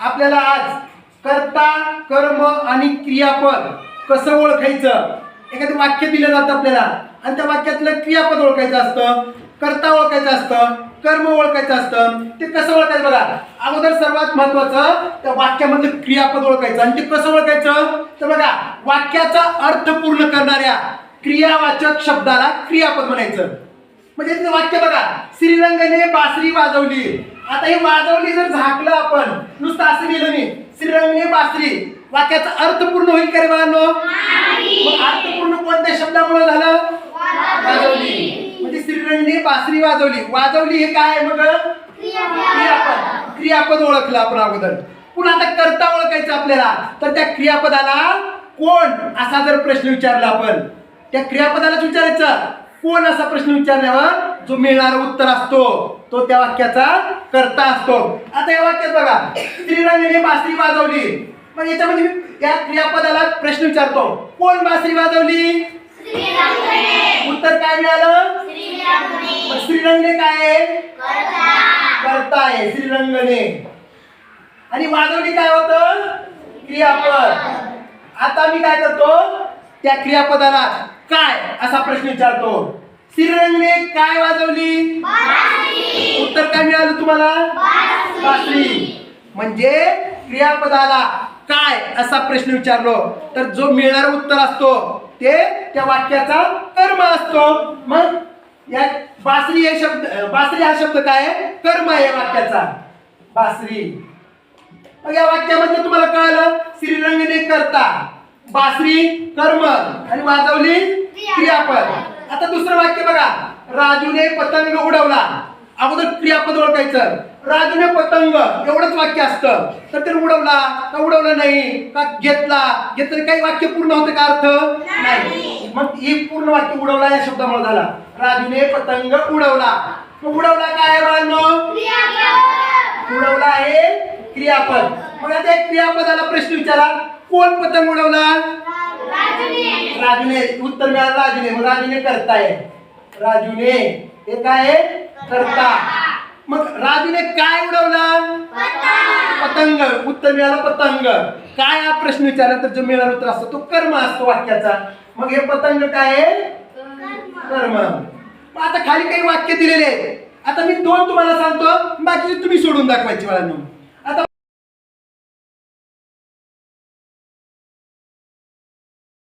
आपल्याला आज कर्ता कर्म आणि क्रियापद कसं ओळखायचं? एखादं वाक्य दिलं जातं आपल्याला. आणि त्या वाक्यातलं क्रियापद ओळखायचं असतं कर्ता ओळखायचं असतं कर्म ओळखायचं असतं. ते कसं ओळखायचं बघा? अगोदर सर्वात महत्वाचं त्या वाक्यामधलं क्रियापद ओळखायचं. आणि ते कसं ओळखायचं? तर बघा वाक्याचा अर्थ पूर्ण करणाऱ्या क्रियावाचक शब्दाला क्रियापद म्हणायचं. म्हणजे तिथं वाक्य बघा. श्रीरंगने बासरी वाजवली. आता ही वाजवली जर झाकलं आपण नुसतं असं लिहिलं मी श्रीरंगने बासरी. वाक्याचा अर्थ पूर्ण होईल का रे बाळांनो? मग अर्थ पूर्ण कोणत्या शब्दामुळे झालं? वाजवली. म्हणजे श्रीरंगने बासरी वाजवली. वाजवली हे काय आहे मग? क्रियापद. क्रियापद ओळखलं आपण अगोदर. पुन्हा आता करता ओळखायचं आपल्याला. तर त्या क्रियापदाला कोण? असा जर प्रश्न विचारला आपण. त्या क्रियापदालाच विचारायचं. कोण असा प्रश्न विचारल्यावर जो मिळणारा उत्तर असतो तो त्या वाक्याचा करता असतो. आता या वाक्यात बघा श्रीरंगने बासरी वाजवली. मग याच्यामध्ये या क्रियापदाला प्रश्न विचारतो. कोण बासरी वाजवली? उत्तर काय मिळालं? श्रीरंगने काय आहे? करता आहे श्रीरंगने आणि वाजवली काय होतं? क्रियापद. आता मी काय करतो? त्या क्रियापदाला काय असा प्रश्न विचारतो? श्रीरंगने काय वाजवली? उत्तर काय मिळालं तुम्हाला? बासरी. म्हणजे क्रियापदाला काय असा प्रश्न विचारलो? तर जो मिळणारा उत्तर असतो ते त्या वाक्याचा कर्म असतो. मग या बासरी हे शब्द बासरी हा शब्द काय? आहे कर्म आहे या वाक्याचा. बासरी. मग या वाक्यामधलं तुम्हाला कळलं श्रीरंगने करता. बासरी कर्म आणि वाजवली क्रियापद. आता दुसरं वाक्य बघा. राजूने पतंग उडवला. अगोदर क्रियापद ओळखायचं. राजूने पतंग एवढंच वाक्य असतं. तर ते उडवला का उडवला नाही? का घेतला? घेतलं काही वाक्य पूर्ण होतं का अर्थ? नाही. मग ही पूर्ण वाक्य उडवला या शब्दामुळे झाला. राजूने पतंग उडवला. उडवला काय उडवला आहे क्रियापद. मग आता एक क्रियापदाला प्रश्न विचारा. कोण पतंग उडवला राजूने. उत्तर मिळालं राजूने. मग राजूने करताय. राजूने. हे काय? करता. मग राजूने काय उडवला? पतंग. उत्तर मिळालं पतंग. काय हा प्रश्न विचारला तर जो मिळणार उत्तर असतो तो कर्म असतो वाक्याचा. मग हे पतंग काय आहे? कर्म. मग आता खाली काही वाक्य दिलेले आहेत. आता मी दोन तुम्हाला सांगतो. बाकीचे तुम्ही सोडून दाखवायचे मला